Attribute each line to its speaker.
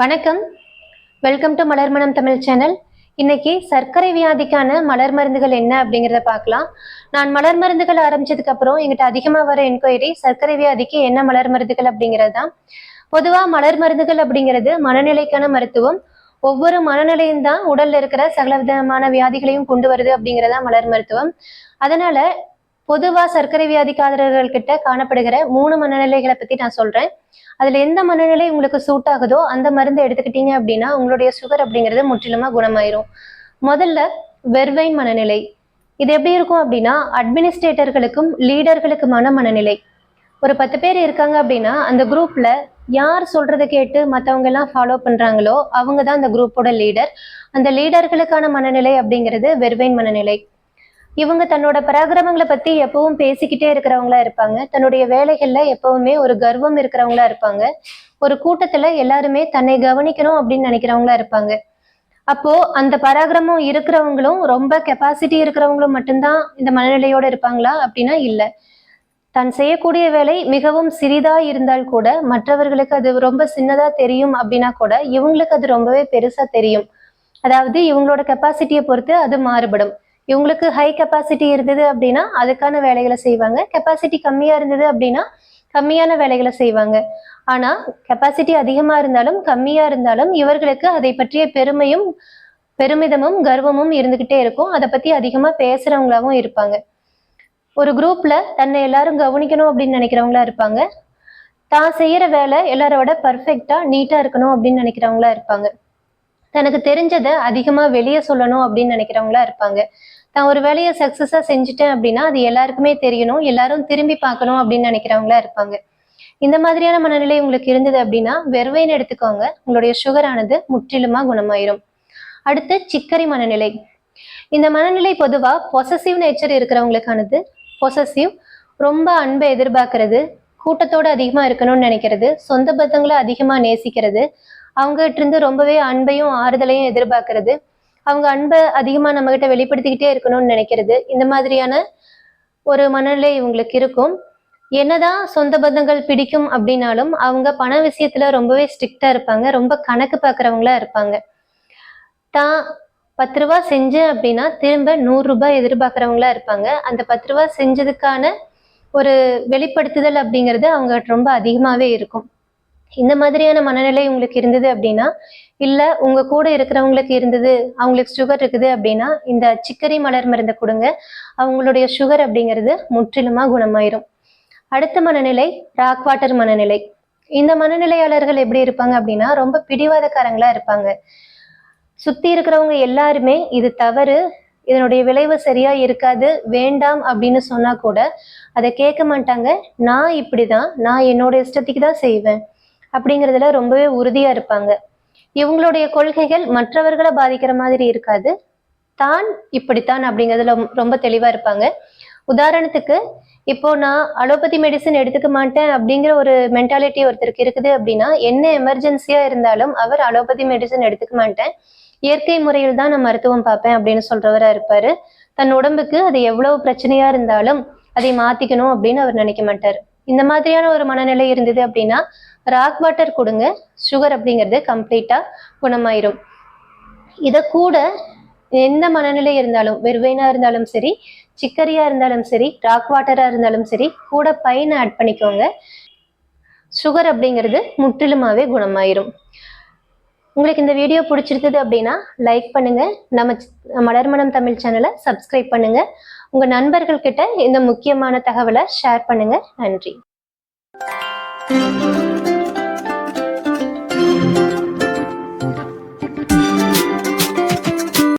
Speaker 1: வணக்கம். Welcome to Malarmanam Tamil channel. இன்னைக்கு சர்க்கரை வியாதிக்கான மலர் மருந்துகள் என்ன அப்படிங்கிறத பார்க்கலாம். நான் மலர் மருந்துகள் ஆரம்பிச்சதுக்கு அப்புறம் எங்கிட்ட அதிகமாக வர என்கொயரி சர்க்கரை வியாதிக்கு என்ன மலர் மருந்துகள் அப்படிங்கிறது தான் பொதுவாக மலர் மருந்துகள் அப்படிங்கிறது மனநிலைக்கான மருத்துவம். ஒவ்வொரு மனநிலையும் தான் உடல்ல இருக்கிற சகல விதமான வியாதிகளையும் கொண்டு வருது அப்படிங்கிறதா மலர் மருத்துவம். அதனால பொதுவா சர்க்கரை வியாதிக்காரர்கள் கிட்ட காணப்படுகிற மூணு மனநிலைகளை பத்தி நான் சொல்றேன். அதுல எந்த மனநிலை உங்களுக்கு சூட் ஆகுதோ அந்த மருந்து எடுத்துக்கிட்டீங்க அப்படின்னா உங்களுடைய சுகர் அப்படிங்கிறது முற்றிலுமா குணமாயிரும். முதல்ல வெர்வைன் மனநிலை. இது எப்படி இருக்கும் அப்படின்னா அட்மினிஸ்ட்ரேட்டர்களுக்கும் லீடர்களுக்குமான மனநிலை. ஒரு பத்து பேர் இருக்காங்க அப்படின்னா அந்த குரூப்ல யார் சொல்றதை கேட்டு மற்றவங்க எல்லாம் ஃபாலோ பண்றாங்களோ அவங்க தான் அந்த குரூப்போட லீடர் அந்த லீடர்களுக்கான மனநிலை அப்படிங்கிறது வெர்வைன் மனநிலை. இவங்க தன்னோட பராக்கிரமங்களை பத்தி எப்பவும் பேசிக்கிட்டே இருக்கிறவங்களா இருப்பாங்க. தன்னுடைய வேலைகள்ல எப்பவுமே ஒரு கர்வம் இருக்கிறவங்களா இருப்பாங்க. ஒரு கூட்டத்துல எல்லாருமே தன்னை கவனிக்கணும் அப்படின்னு நினைக்கிறவங்களா இருப்பாங்க. அப்போ அந்த பராக்கிரமம் இருக்கிறவங்களும் ரொம்ப கெப்பாசிட்டி இருக்கிறவங்களும் மட்டும்தான் இந்த மனநிலையோட இருப்பாங்களா அப்படின்னா இல்லை. தான் செய்யக்கூடிய வேலை மிகவும் சிறிதா இருந்தால் கூட மற்றவர்களுக்கு அது ரொம்ப சின்னதா தெரியும் அப்படின்னா கூட இவங்களுக்கு அது ரொம்பவே பெருசா தெரியும். அதாவது இவங்களோட கெப்பாசிட்டியை பொறுத்து அது மாறுபடும். இவங்களுக்கு ஹை கெப்பாசிட்டி இருந்தது அப்படின்னா அதுக்கான வேலைகளை செய்வாங்க. கெப்பாசிட்டி கம்மியா இருந்தது அப்படின்னா கம்மியான வேலைகளை செய்வாங்க. ஆனா கெப்பாசிட்டி அதிகமா இருந்தாலும் கம்மியா இருந்தாலும் இவர்களுக்கு அதை பற்றிய பெருமையும் பெருமிதமும் கர்வமும் இருந்துகிட்டே இருக்கும். அதை பத்தி அதிகமா பேசுறவங்களாவும் இருப்பாங்க. ஒரு குரூப்ல தன்னை எல்லாரும் கவனிக்கணும் அப்படின்னு நினைக்கிறவங்களா இருப்பாங்க. தான் செய்யற வேலை எல்லாரோட பர்ஃபெக்டா நீட்டா இருக்கணும் அப்படின்னு நினைக்கிறவங்களா இருப்பாங்க. தனக்கு தெரிஞ்சதை அதிகமா வெளியே சொல்லணும் அப்படின்னு நினைக்கிறவங்களா இருப்பாங்க. நான் ஒரு வேலையை சக்சஸா செஞ்சுட்டேன் அப்படின்னா அது எல்லாருக்குமே தெரியணும் எல்லாரும் திரும்பி பார்க்கணும் அப்படின்னு நினைக்கிறவங்களா இருப்பாங்க. இந்த மாதிரியான மனநிலை உங்களுக்கு இருந்தது அப்படின்னா வெறுவைன்னு எடுத்துக்கோங்க. உங்களுடைய சுகர் ஆனது முற்றிலுமா குணமாயிரும். அடுத்து சிக்கரி மனநிலை. இந்த மனநிலை பொதுவா பொசசிவ் நேச்சர் இருக்கிறவங்களுக்கானது. பொசசிவ் ரொம்ப அன்பை எதிர்பார்க்கறது கூட்டத்தோட அதிகமா இருக்கணும்னு நினைக்கிறது சொந்த பத்தங்களை அதிகமா நேசிக்கிறது அவங்ககிட்ட இருந்து ரொம்பவே அன்பையும் ஆறுதலையும் எதிர்பார்க்கறது. அவங்க அன்பை அதிகமா நம்ம கிட்ட வெளிப்படுத்திக்கிட்டே இருக்கணும்னு நினைக்கிறது. இந்த மாதிரியான ஒரு மனநிலை இவங்களுக்கு இருக்கும். என்னதான் சொந்த பந்தங்கள் பிடிக்கும் அப்படின்னாலும் அவங்க பண விஷயத்துல ரொம்பவே ஸ்ட்ரிக்டா இருப்பாங்க. ரொம்ப கணக்கு பார்க்குறவங்களா இருப்பாங்க. தான் பத்து ரூபா செஞ்சேன் அப்படின்னா திரும்ப நூறு ரூபாய் எதிர்பார்க்குறவங்களா இருப்பாங்க. அந்த பத்து ரூபா செஞ்சதுக்கான ஒரு வெளிப்படுத்துதல் அப்படிங்கிறது அவங்க ரொம்ப அதிகமாவே இருக்கும். இந்த மாதிரியான மனநிலை உங்களுக்கு இருந்தது அப்படின்னா இல்லை உங்க கூட இருக்கிறவங்களுக்கு இருந்தது அவங்களுக்கு சுகர் இருக்குது அப்படின்னா இந்த சிக்கரி மலர் மருந்தை கொடுங்க. அவங்களுடைய சுகர் அப்படிங்கிறது முற்றிலுமா குணமாயிரும். அடுத்த மனநிலை ராக் வாட்டர் மனநிலை. இந்த மனநிலையாளர்கள் எப்படி இருப்பாங்க அப்படின்னா ரொம்ப பிடிவாதக்காரங்களா இருப்பாங்க. சுத்தி இருக்கிறவங்க எல்லாருமே இது தவறு இதனுடைய விளைவு சரியா இருக்காது வேண்டாம் அப்படின்னு சொன்னா கூட அதை கேட்க மாட்டாங்க. நான் இப்படிதான் நான் என்னோட இஷ்டத்துக்கு தான் செய்வேன். அப்படிங்கிறதுல ரொம்பவே உறுதியா இருப்பாங்க. இவங்களுடைய கொள்கைகள் மற்றவர்களை பாதிக்கிற மாதிரி இருக்காது. தான் இப்படித்தான் அப்படிங்கிறதுல ரொம்ப தெளிவா இருப்பாங்க. உதாரணத்துக்கு இப்போ நான் அலோபதி மெடிசன் எடுத்துக்க மாட்டேன் அப்படிங்கிற ஒரு மென்டாலிட்டி ஒருத்தருக்கு இருக்குது அப்படின்னா என்ன எமர்ஜென்சியா இருந்தாலும் அவர் அலோபதி மெடிசன் எடுத்துக்க மாட்டேன். இயற்கை முறையில் தான் நான் மருத்துவம் பார்ப்பேன் அப்படின்னு சொல்றவரா இருப்பாரு. தன் உடம்புக்கு அது எவ்வளவு பிரச்சனையா இருந்தாலும் அதை மாத்திக்கணும் அப்படின்னு அவர் நினைக்க மாட்டார். இந்த மாதிரியான ஒரு மனநிலை இருந்தது அப்படின்னா ராக் வாட்டர் கொடுங்க. சுகர் அப்படிங்கிறது கம்ப்ளீட்டா குணமாயிரும். இதை கூட எந்த மனநிலை இருந்தாலும் வெறுவைனா இருந்தாலும் சரி சிக்கரியா இருந்தாலும் சரி ராக் வாட்டரா இருந்தாலும் சரி கூட பையனை ஆட் பண்ணிக்கோங்க. சுகர் அப்படிங்கிறது முற்றிலுமாவே குணமாயிரும். உங்களுக்கு இந்த வீடியோ பிடிச்சிருக்குது அப்படின்னா லைக் பண்ணுங்க. நம்ம மலர்மணம் தமிழ் சேனலை சப்ஸ்கிரைப் பண்ணுங்க. உங்க நண்பர்கள் கிட்ட இந்த முக்கியமான தகவலை ஷேர் பண்ணுங்க. நன்றி.